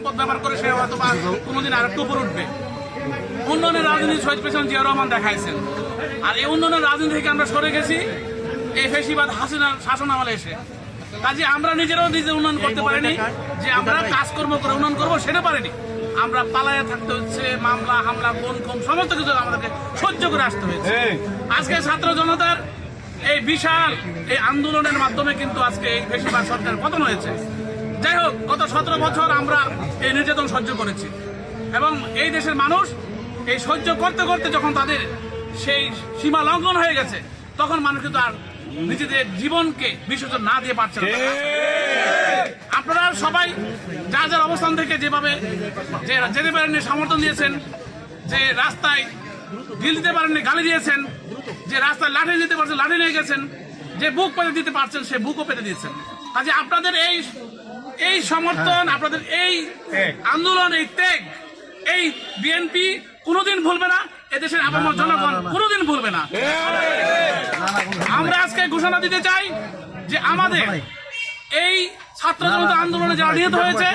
সম্পদ ব্যবহার করে সে হয়তো বা কোনোদিন আর একটু উপর উঠবে। উন্নয়নের রাজনীতি শহীদ প্রেসিডেন্ট জিয়া রহমান দেখাইছেন। আর এই উন্নয়নের রাজনীতি থেকে আমরা সরে গেছি এই ফেসিবাদ হাসিনার শাসন আমলে এসে। কাজে আমরা নিজেরাও নিজে উন্নয়ন করতে পারিনি যে আমরা কাজকর্ম করে উন্নয়ন করব সেটা পারিনি। আমরা পালায় থাকতে হচ্ছে মামলা হামলা কোন কম সমস্ত কিছু আমাদেরকে সহ্য করে আসতে হয়েছে। আজকে ছাত্র জনতার এই বিশাল এই আন্দোলনের মাধ্যমে কিন্তু আজকে এই বেশিরভাগ সরকার পতন হয়েছে। যাই হোক গত সতেরো বছর আমরা এই নির্যাতন সহ্য করেছি। এবং এই দেশের মানুষ এই সহ্য করতে করতে যখন তাদের সেই সীমা লঙ্ঘন হয়ে গেছে তখন মানুষ কিন্তু আর নিজেদের জীবনকে বিসর্জন না দিয়ে পারছে আপনারা সবাই যার যার অবস্থান থেকে যেভাবে যে যেতে পারেননি সমর্থন দিয়েছেন যে রাস্তায় ঢিল দিতে পারেননি গালি দিয়েছেন যে রাস্তায় লাঠি দিতে পারছেন লাঠি নিয়ে গেছেন যে বুক পেতে দিতে পারছেন সে বুকও পেতে দিয়েছেন। কাজে আপনাদের এই এই সমর্থন আপনাদের এই আন্দোলন এই ত্যাগ এই বিএনপি কোনোদিন ভুলবে না এদেশের আপামর জনগণ কোনোদিন ভুলবে না। আমরা আজকে ঘোষণা দিতে চাই যে আমাদের এই ছাত্র জনতা আন্দোলনে যারা নিহত হয়েছে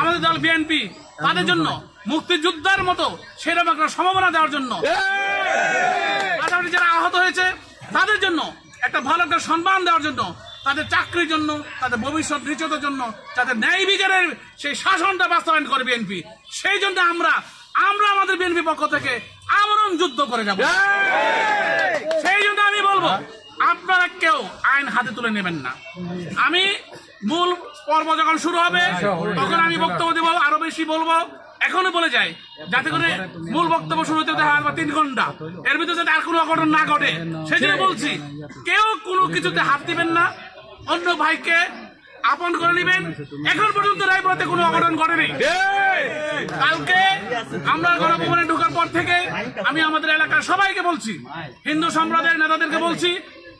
আমাদের দল বিএনপি তাদের জন্য মুক্তিযোদ্ধার মতো সেরকম একটা সম্ভাবনা দেওয়ার জন্য পাশাপাশি যারা আহত হয়েছে তাদের জন্য একটা ভালো একটা সম্মান দেওয়ার জন্য তাদের চাকরির জন্য, তাদের ভবিষ্যৎ নিশ্চিতের জন্য তাদের ন্যায় বিচারের সেই শাসনটা বাস্তবায়ন করে বিএনপি। সেই জন্য আমরা আমরা আমাদের বিএনপি পক্ষ থেকে আমরণ যুদ্ধ করে যাব। সেই জন্য আমি বলব, আপনারা কেউ আইন হাতে তুলে নেবেন না। আমি মূল পর্ব যখন শুরু হবে, তখন আমি বক্তব্য দেবো, আরও বেশি বলব। এখনও বলে যাই, যাতে করে মূল বক্তব্য শুরু হতে হয় বা তিন ঘণ্টা। এর ভিতরে যাতে আর কোনো অঘটন না ঘটে সেই জন্য বলছি, কেউ কোনো কিছুতে হাত দিবেন না। অন্য ভাইকে আপন করে নেবেন। এখন পর্যন্ত রায়পুরাতে কোনো অঘটন ঘটেনি। কালকে আমরা গণভবনে ঢোকার পর থেকে আমি আমাদের এলাকার সবাইকে বলছি, হিন্দু সম্প্রদায়ের নেতাদেরকে বলছি,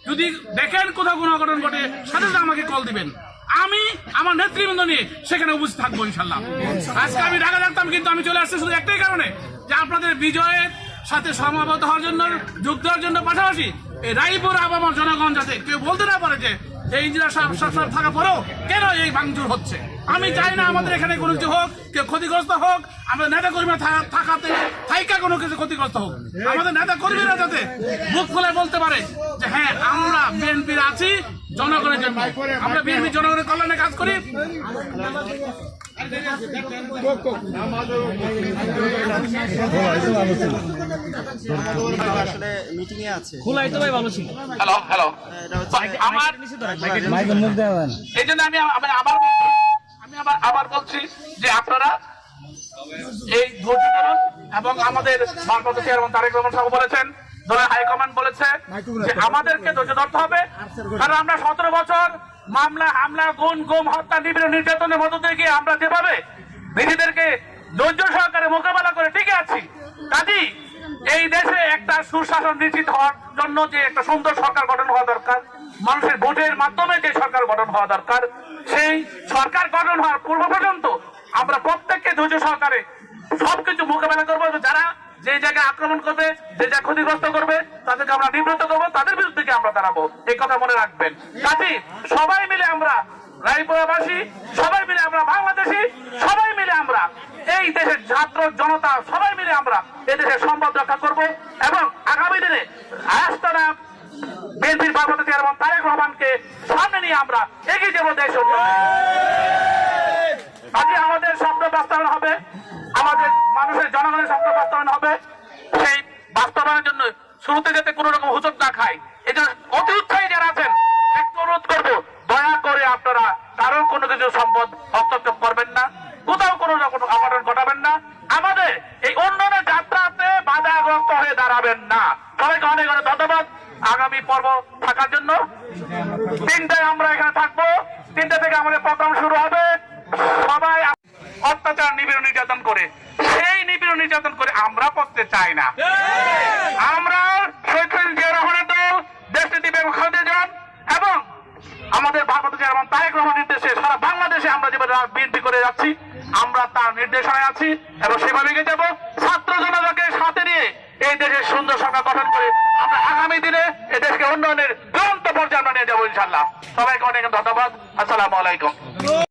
যদি দেখেন কোথাও কোনো অঘটন ঘটে, সাথে সাথে আমাকে কল দিবেন। আমি আমার নেতৃবৃন্দ নিয়ে সেখানে উপস্থিত থাকব ইনশাল্লাহ। আজকে আমি ঢাকা থাকতাম কিন্তু আমি চলে আসছি শুধু একটাই কারণে, যে আপনাদের বিজয়ের সাথে সমাবত হওয়ার জন্য যোগ দেওয়ার জন্য পাশাপাশি এই রায়পুর আবামার জনগণ যাতে কেউ বলতে না পারে যে এই ইঞ্জিনিয়ার সাহেব সাহেব থাকা পরেও কেন এই ভাঙচুর হচ্ছে? আমি চাই না আমাদের এখানে কোনো কিছু হোক কেউ ক্ষতিগ্রস্ত হোক আমাদের নেতা কর্মীরা থাকাতে থাইকা কোনো কিছু ক্ষতিগ্রস্ত হোক। আমাদের নেতা কর্মীরা যাতে মুখ খুলে বলতে পারে যে হ্যাঁ আমরা বিএনপির আছি জনগণের জন্য। আমরা বিএনপি জনগণের কল্যাণে কাজ করি। আসলে মিটিং এ আছে খোলাই তো ভাই ভালো ছিল হ্যালো হ্যালো আমার মাইকের মুখ দেওয়া এই আমি আবার আবার আমি আবার আবার বলছি যে আপনারা এই ধৈর্য ধরুন এবং আমাদের ভারপ্রাপ্ত চেয়ারম্যান তারেক রহমান সাহেব বলেছেন দলের হাইকমান্ড বলেছে যে আমাদেরকে ধৈর্য ধরতে হবে। কারণ আমরা সতেরো বছর মামলা হামলা গুম গুম হত্যা নিবিড় নির্যাতনের মধ্য দিয়ে গিয়ে আমরা যেভাবে নিজেদেরকে ধৈর্য সহকারে মোকাবেলা করে টিকে আছি কাজী এই দেশে একটা সুশাসন নিশ্চিত হওয়ার জন্য যে একটা সুন্দর সরকার গঠন হওয়া দরকার, মানুষের ভোটের মাধ্যমে যে সরকার গঠন হওয়া দরকার, সেই সরকার গঠন হওয়ার পূর্ব পর্যন্ত আমরা প্রত্যেককে ধৈর্য সহকারে সবকিছু মোকাবেলা করব যারা যে জায়গায় আক্রমণ করবে, যে জায়গায় ক্ষতিগ্রস্ত করবে, তাদেরকে আমরা নিবৃত্ত করব, তাদের বিরুদ্ধে আমরা দাঁড়াবো। এই কথা মনে রাখবেন। কাজী, সবাই মিলে আমরা রায়পুরাবাসী, সবাই মিলে আমরা বাংলাদেশি সবাই মিলে আমরা এই দেশের ছাত্র জনতা, সবাই মিলে আমরা এই দেশের সম্পদ রক্ষা করব এবং আগামী দিনে আস্তানা বিএনপির ভারপ্রাপ্ত চেয়ারম্যান তারেক রহমানকে সামনে নিয়ে আমরা এগিয়ে যাব দেশ আজকে আমাদের শব্দ বাস্তবায়ন হবে, আমাদের মানুষের জনগণের শব্দ বাস্তবায়ন হবে। সেই বাস্তবায়নের জন্য শুরুতে যাতে কোনো রকম হুচট না খায় জন্য অতি উৎসাহী যারা আছেন, একটু অনুরোধ করব, দয়া করে আপনারা কারোর কোনো কিছু সম্পদ হস্তক্ষেপ করবেন না, কোথাও কোনো রকম অঘটন ঘটাবেন না। আমাদের এই উন্নয়নের যাত্রাতে বাধাগ্রস্ত হয়ে দাঁড়াবেন না। সবাইকে অনেক অনেক ধন্যবাদ। আগামী পর্ব থাকার জন্য তিনটায় আমরা এখানে থাকব। তিনটা থেকে আমাদের প্রোগ্রাম শুরু হবে। সবাই অত্যাচার নিপীড়ন নির্যাতন করে, সেই নিপীড়ন নির্যাতন করে আমরা পড়তে চাই না। আমরা শহীদ জিয়া রহমানের দল এবং আমাদের ভারত চেয়ারম্যান তারেক রহমান আমরা করে যাচ্ছি। আমরা তার নির্দেশনায় আছি এবং সেভাবে এগিয়ে যাব। ছাত্র জনতাকে সাথে নিয়ে এই দেশের সুন্দর সরকার গঠন করে আমরা আগামী দিনে এই দেশকে উন্নয়নের দুরন্ত পর্যায়ে আমরা নিয়ে যাব ইনশাল্লাহ সবাইকে অনেক ধন্যবাদ। আসসালামু আলাইকুম।